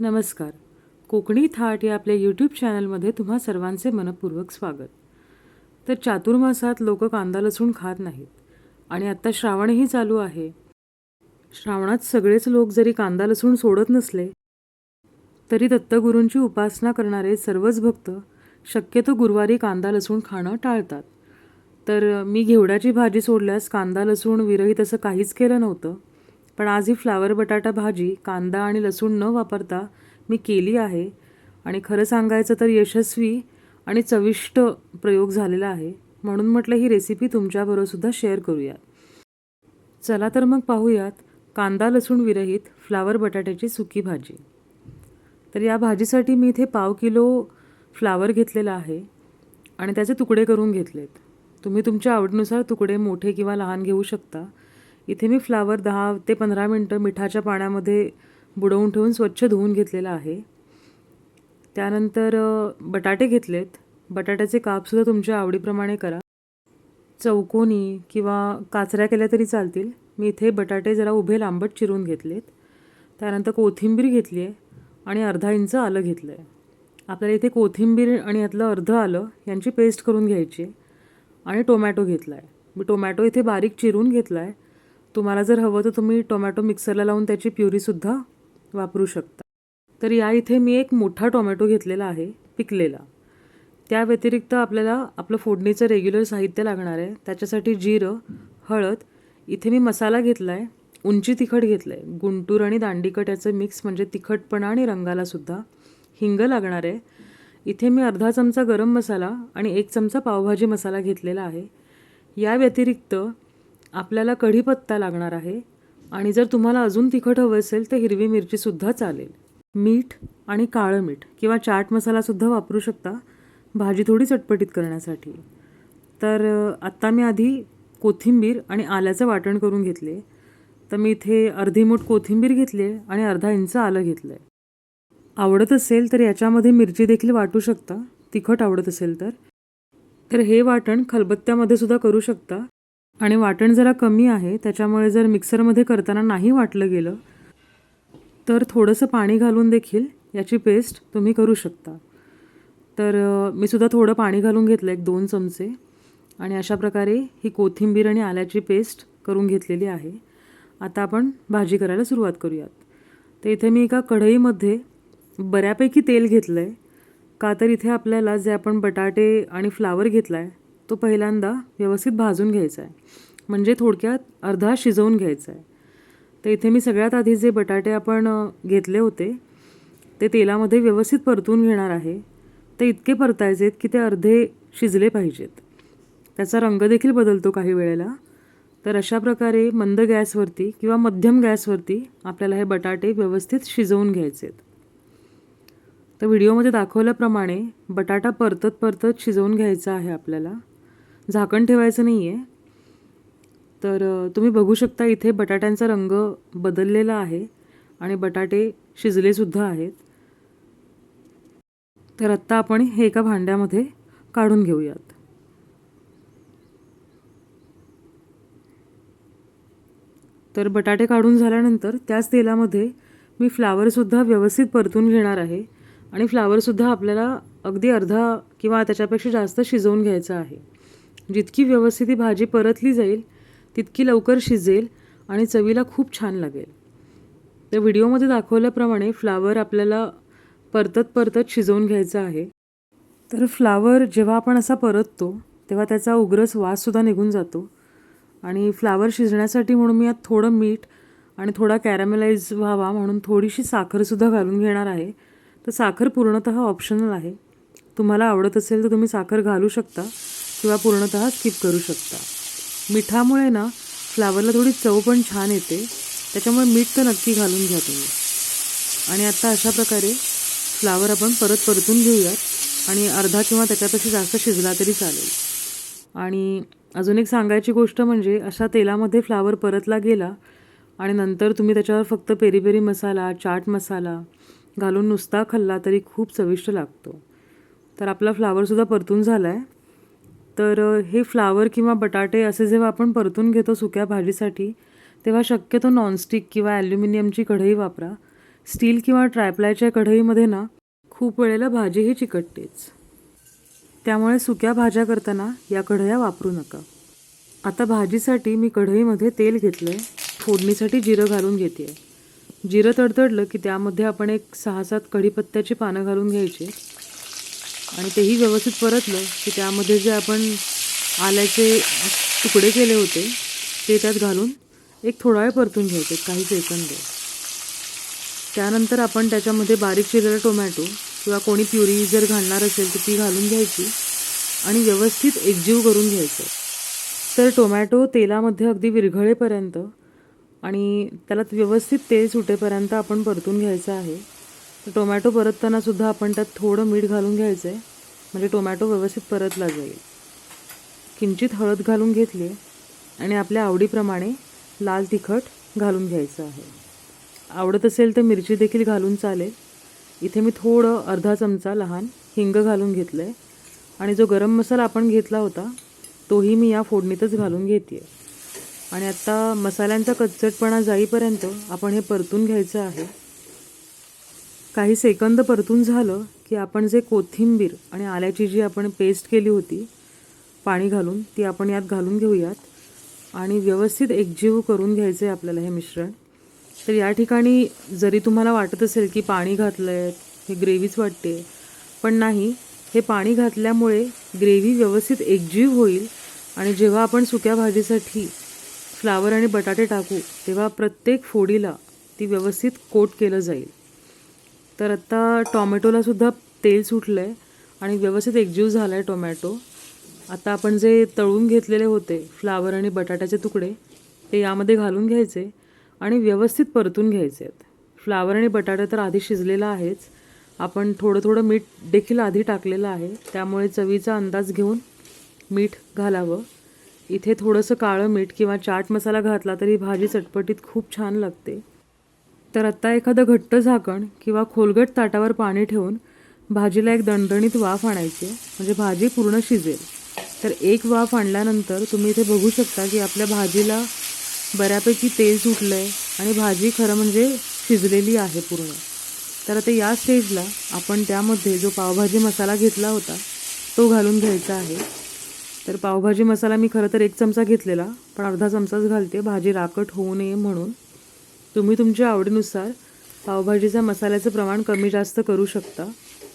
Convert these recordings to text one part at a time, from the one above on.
नमस्कार. कोकणी थाट या आपल्या यूट्यूब चॅनलमध्ये तुम्हा सर्वांचे मनपूर्वक स्वागत. तर चातुर्मासात लोक कांदा लसूण खात नाहीत आणि आत्ता श्रावणही चालू आहे. श्रावणात सगळेच लोक जरी कांदा लसूण सोडत नसले तरी दत्तगुरूंची उपासना करणारे सर्वच भक्त शक्यतो गुरुवारी कांदा लसूण खाणं टाळतात. तर मी घेवड्याची भाजी सोडल्यास कांदा लसूण विरहित असं काहीच केलं नव्हतं. पण आज ही फ्लावर बटाटा भाजी कांदा आणि लसूण न वापरता मी केली आहे. आणि खरं सांगायचं तर यशस्वी आणि चविष्ट प्रयोग झालेला आहे. म्हणून म्हटलं ही रेसिपी तुमच्याबरोबरसुद्धा शेअर करूयात चला तर मग पाहूयात कांदा लसूण विरहित फ्लावर बटाट्याची सुकी भाजी. तर या भाजीसाठी मी इथे पाव किलो फ्लावर घेतलेला आहे आणि त्याचे तुकडे करून घेतलेत. तुम्ही तुमच्या आवडीनुसार तुकडे मोठे किंवा लहान घेऊ शकता. इथे मी फ्लावर दहा ते पंधरा मिनटं मिठाच्या पाण्यामध्ये बुडवून ठेवून स्वच्छ धुवून घेतलेला आहे. त्यानंतर बटाटे घेतलेत. बटाट्याचे कापसुद्धा तुमच्या आवडीप्रमाणे करा. चौकोनी किंवा काचऱ्या केल्या तरी चालतील. मी इथे बटाटे जरा उभे लांबट चिरून घेतलेत. त्यानंतर कोथिंबीर घेतली आहे आणि अर्धा इंच आलं घेतलं आहे. आपल्याला इथे कोथिंबीर आणि यातलं अर्धं आलं यांची पेस्ट करून घ्यायची आहे. आणि टोमॅटो घेतला आहे. मी टोमॅटो इथे बारीक चिरून घेतला आहे. तुम्हाला जर हवं तर तुम्ही टोमॅटो मिक्सरला लावून त्याची प्युरीसुद्धा वापरू शकता. तर या इथे मी एक मोठा टोमॅटो घेतलेला आहे पिकलेला. त्या व्यतिरिक्त आपल्याला आपलं फोडणीचं रेग्युलर साहित्य लागणार आहे. त्याच्यासाठी जिरं हळद इथे मी मसाला घेतला आहे उंची तिखट घेतलं आहे गुंटूर आणि दांडीकट याचं मिक्स म्हणजे तिखटपणा आणि रंगालासुद्धा हिंग लागणार आहे. इथे मी अर्धा चमचा गरम मसाला आणि एक चमचा पावभाजी मसाला घेतलेला आहे. या व्यतिरिक्त आपल्याला कढीपत्ता लागणार आहे आणि जर तुम्हाला अजून तिखट हवं असेल तर हिरवी मिरचीसुद्धा चालेल. मीठ आणि काळं मीठ किंवा चाट मसालासुद्धा वापरू शकता भाजी थोडी चटपटीत करण्यासाठी. तर आत्ता मी आधी कोथिंबीर आणि आल्याचं वाटण करून घेतले. तर मी इथे अर्धी मूठ कोथिंबीर घेतली आहे आणि अर्धा इंच आलं घेतलं. आहे आवडत असेल तर याच्यामध्ये मिरची देखील वाटू शकता. तिखट आवडत असेल तर. तर हे वाटण खलबत्त्यामध्ये सुद्धा करू शकता. आणि वाटण जरा कमी आहे त्याच्यामुळे जर मिक्सरमध्ये करताना नाही वाटलं गेलं तर थोडंसं पाणी घालून देखील याची पेस्ट तुम्ही करू शकता. तर मी सुद्धा थोडं पाणी घालून घेतलं एक दोन चमचे आणि अशा प्रकारे ही कोथिंबीर आणि आल्याची पेस्ट करून घेतलेली आहे. आता आपण भाजी करायला सुरुवात करूयात. तर इथे मी एका कढईमध्ये बऱ्यापैकी तेल घेतलं आहे का तर इथे आपल्याला जे आपण बटाटे आणि फ्लावर घेतला आहे तो पहिल्यांदा व्यवस्थित भाजून घ्यायचा आहे. म्हणजे थोडक्यात अर्धा शिजवून घ्यायचा आहे. तर इथे मी सगळ्यात आधी जे बटाटे आपण घेतले होते ते तेलामध्ये व्यवस्थित परतून घेणार आहे. ते इतके परतायचे की ते अर्धे शिजले पाहिजेत. त्याचा रंग देखील बदलतो काही वेळेला. तर अशा प्रकारे मंद गॅसवरती किंवा मध्यम गॅसवरती आपल्याला हे बटाटे व्यवस्थित शिजवून घ्यायचे आहेत. तर व्हिडिओमध्ये दाखवल्याप्रमाणे बटाटा परतत परतत शिजवून घ्यायचा आहे आपल्याला. झाकण ठेवायचं नाही आहे तर तुम्ही बघू शकता इथे बटाट्यांचा रंग बदललेला आहे आणि बटाटे शिजलेसुद्धा आहेत. तर आत्ता आपण हे एका भांड्यामध्ये काढून घेऊयात. तर बटाटे काढून झाल्यानंतर त्याच तेलामध्ये मी फ्लावरसुद्धा व्यवस्थित परतून घेणार आहे आणि फ्लावरसुद्धा आपल्याला अगदी अर्धा किंवा त्याच्यापेक्षा जास्त शिजवून घ्यायचं आहे. जितकी व्यवस्थित ही भाजी परतली जाईल तितकी लवकर शिजेल आणि चवीला खूप छान लागेल. तर व्हिडिओमध्ये दाखवल्याप्रमाणे फ्लावर आपल्याला परतत परतत शिजवून घ्यायचं आहे. तर फ्लावर जेव्हा आपण असा परततो तेव्हा त्याचा उग्रस वाससुद्धा निघून जातो. आणि फ्लावर शिजण्यासाठी म्हणून मी यात थोडं मीठ आणि थोडा कॅरामेलाइज व्हावा म्हणून थोडीशी साखरसुद्धा घालून घेणार आहे. तर साखर पूर्णतः ऑप्शनल आहे. तुम्हाला आवडत असेल तर तुम्ही साखर घालू शकता. किंवा पूर्णतः स्किप करू शकता. मिठामुळे ना फ्लावरला थोडी चव पण छान येते. त्याच्यामुळे मीठ तर नक्की घालून घ्या तुम्ही. आणि आता अशा प्रकारे फ्लावर आपण परत परतून घेऊयात. आणि अर्धा किंवा त्याच्यापेक्षा जास्त शिजला तरी चालेल. आणि अजून एक सांगायची गोष्ट म्हणजे अशा तेलामध्ये फ्लावर परतला गेला आणि नंतर तुम्ही त्याच्यावर फक्त पेरी पेरी मसाला चाट मसाला घालून नुसता खाल्ला तरी खूप चविष्ट लागतो. तर आपला फ्लावरसुद्धा परतून झाला आहे तर हे फ्लावर किंवा बटाटे असे जेव्हा आपण परतून घेतो सुक्या भाजीसाठी तेव्हा शक्यतो नॉनस्टिक किंवा ॲल्युमिनियमची कढई वापरा. स्टील किंवा ट्रायप्लायच्या कढईमध्ये ना खूप वेळेला भाजीही चिकटतेच. त्यामुळे सुक्या भाज्या करताना या कढया वापरू नका. आता भाजीसाठी मी कढईमध्ये तेल घेतलं आहे फोडणीसाठी जिरं घालून घेते. आहे जिरं तडतडलं की त्यामध्ये आपण एक सहा सात कढीपत्त्याची पानं घालून घ्यायची. आणि तेही व्यवस्थित परतलं की त्यामध्ये जे आपण आल्याचे तुकडे केले होते ते त्यात घालून एक थोडा वेळ परतून घ्यायचे काही सेकंद. त्यानंतर आपण त्याच्यामध्ये बारीक चिरलेला टोमॅटो किंवा कोणी प्युरी जर घालणार असेल तर ती घालून घ्यायची आणि व्यवस्थित एकजीव करून घ्यायचं. तर टोमॅटो तेलामध्ये अगदी विरघळेपर्यंत आणि त्याला व्यवस्थित तेल सुटेपर्यंत आपण परतून घ्यायचं आहे. टोमॅटो परतताना सुद्धा आपण त्यात थोडं मीठ घालून घ्यायचं आहे म्हणजे टोमॅटो व्यवस्थित परतला जाईल. किंचित हळद घालून घेतली आणि आपल्या आवडीप्रमाणे लाल तिखट घालून घ्यायचं आहे. आवडत असेल तर मिरची देखील घालून चालेल. इथे मी थोडं अर्धा चमचा लहान हिंग घालून घेतलं आहे आणि जो गरम मसाला आपण घेतला होता तोही मी या फोडणीतच घालून घेते आणि आत्ता मसाल्यांचा कच्चटपणा जाईपर्यंत आपण हे परतून घ्यायचं आहे. काही सेकंद परतून झालं की आपण जे कोथिंबीर आणि आल्याची जी आपण पेस्ट केली होती पाणी घालून ती आपण यात घालून घेऊयात. आणि व्यवस्थित एकजीव करून घ्यायचं आहे आपल्याला हे मिश्रण. तर या ठिकाणी जरी तुम्हाला वाटत असेल की पाणी घातलं आहे हे ग्रेव्हीच वाटते पण नाही. हे पाणी घातल्यामुळे ग्रेव्ही व्यवस्थित एकजीव होईल आणि जेव्हा आपण सुक्या भाजीसाठी फ्लावर आणि बटाटे टाकू तेव्हा प्रत्येक फोडीला ती व्यवस्थित कोट केलं जाईल. तर आत्ता टॉमॅटोलासुद्धा तेल सुटलं आहे आणि व्यवस्थित एकजीव झाला आहे टोमॅटो. आता आपण जे तळून घेतलेले होते फ्लावर आणि बटाट्याचे तुकडे ते यामध्ये घालून घ्यायचे आणि व्यवस्थित परतून घ्यायचे आहेत. फ्लावर आणि बटाटा तर आधी शिजलेला आहेच. आपण थोडं थोडं मीठ देखील आधी टाकलेलं आहे. त्यामुळे चवीचा अंदाज घेऊन मीठ घालावं. इथे थोडंसं काळं मीठ किंवा चाट मसाला घातला तरी भाजी चटपटीत खूप छान लागते. तर आत्ता एखादं घट्ट झाकण किंवा खोलगट ताटावर पाणी ठेवून भाजीला एक दणदणीत वाफ आणायची. म्हणजे भाजी पूर्ण शिजेल. तर एक वाफ आणल्यानंतर तुम्ही इथे बघू शकता की आपल्या भाजीला बऱ्यापैकी तेल सुटलं आहे आणि भाजी खरं म्हणजे शिजलेली आहे पूर्ण. तर आता या स्टेजला आपण त्यामध्ये जो पावभाजी मसाला घेतला होता तो घालून घ्यायचा आहे. तर पावभाजी मसाला मी खरं तर एक चमचा घेतलेला पण अर्धा चमचाच घालते. भाजी राकट होऊ नये म्हणून. तुम्ही तुमच्या आवडीनुसार पावभाजीचा मसाल्याचं प्रमाण कमी जास्त करू शकता.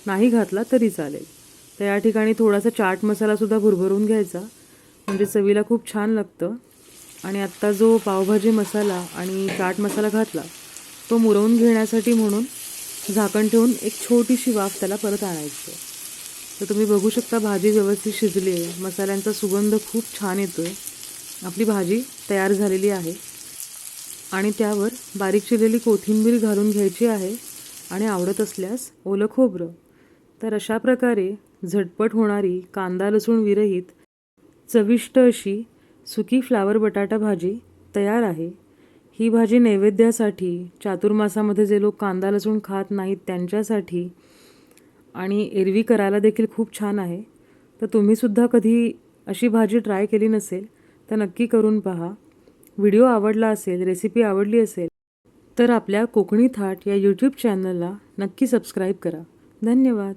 नाही घातला तरी चालेल. तर या ठिकाणी थोडासा चाट मसालासुद्धा भुरभरून घ्यायचा. म्हणजे चवीला खूप छान लागतं. आणि आत्ता जो पावभाजी मसाला आणि चाट मसाला घातला तो मुरवून घेण्यासाठी म्हणून झाकण ठेवून एक छोटीशी वाफ त्याला परत आणायची तर तुम्ही बघू शकता भाजी व्यवस्थित शिजली आहे. मसाल्यांचा सुगंध खूप छान येतो आहे आपली भाजी तयार झालेली आहे. आणि त्यावर बारीक चिरलेली कोथिंबीर घालून घ्यायची आहे आणि आवडत असल्यास ओलं खोबरं. तर अशा प्रकारे झटपट होणारी कांदा लसूण विरहित चविष्ट अशी सुकी फ्लावर बटाटा भाजी तयार आहे. ही भाजी नैवेद्यासाठी चातुर्मासामध्ये जे लोक कांदा लसूण खात नाहीत त्यांच्यासाठी आणि एरवी करायला देखील खूप छान आहे. तर तुम्हीसुद्धा कधी अशी भाजी ट्राय केली नसेल तर नक्की करून पहा. व्हिडिओ आवडला असेल रेसिपी आवडली असेल तर आपल्या कोकणी थाट या यूट्यूब चॅनलला नक्की सबस्क्राईब करा. धन्यवाद.